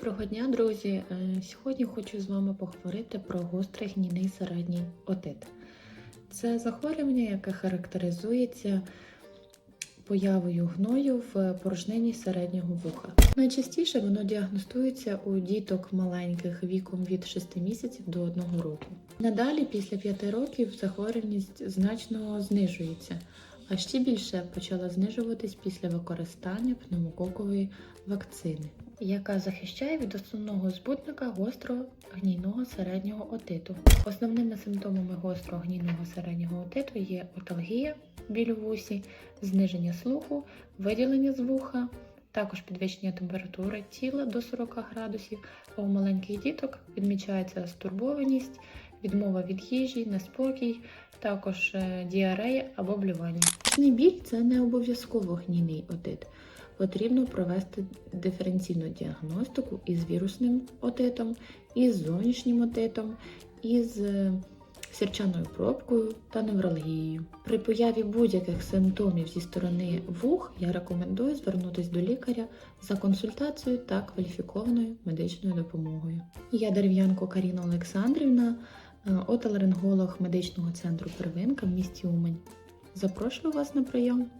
Доброго дня, друзі! Е, Сьогодні хочу з вами поговорити про гострий гнійний середній отит. Це захворювання, яке характеризується появою гною в порожнині середнього вуха. Найчастіше воно діагностується у діток маленьких віком від 6 місяців до 1 року. Надалі, після 5 років, захворюваність значно знижується, а ще більше почала знижуватись після використання пневмококової вакцини, яка захищає від основного збутника гострого гнійного середнього отиту. Основними симптомами гострого гнійного середнього отиту є оталгія, біль у вусі, зниження слуху, виділення з вуха, також підвищення температури тіла до 40 градусів, а у маленьких діток відмічається стурбованість, відмова від їжі, неспокій, також е, діарея або блювання. Гнійний біль це не обов'язково гнійний отит. Потрібно провести диференційну діагностику із вірусним отитом, із зовнішнім отитом, із е, сірчаною пробкою та невралгією. При появі будь-яких симптомів зі сторони вух я рекомендую звернутися до лікаря за консультацією та кваліфікованою медичною допомогою. Я дерев'янко Каріна Олександрівна, отоларинголог медичного центру Первинка в місті Умань. Запрошую вас на прийом.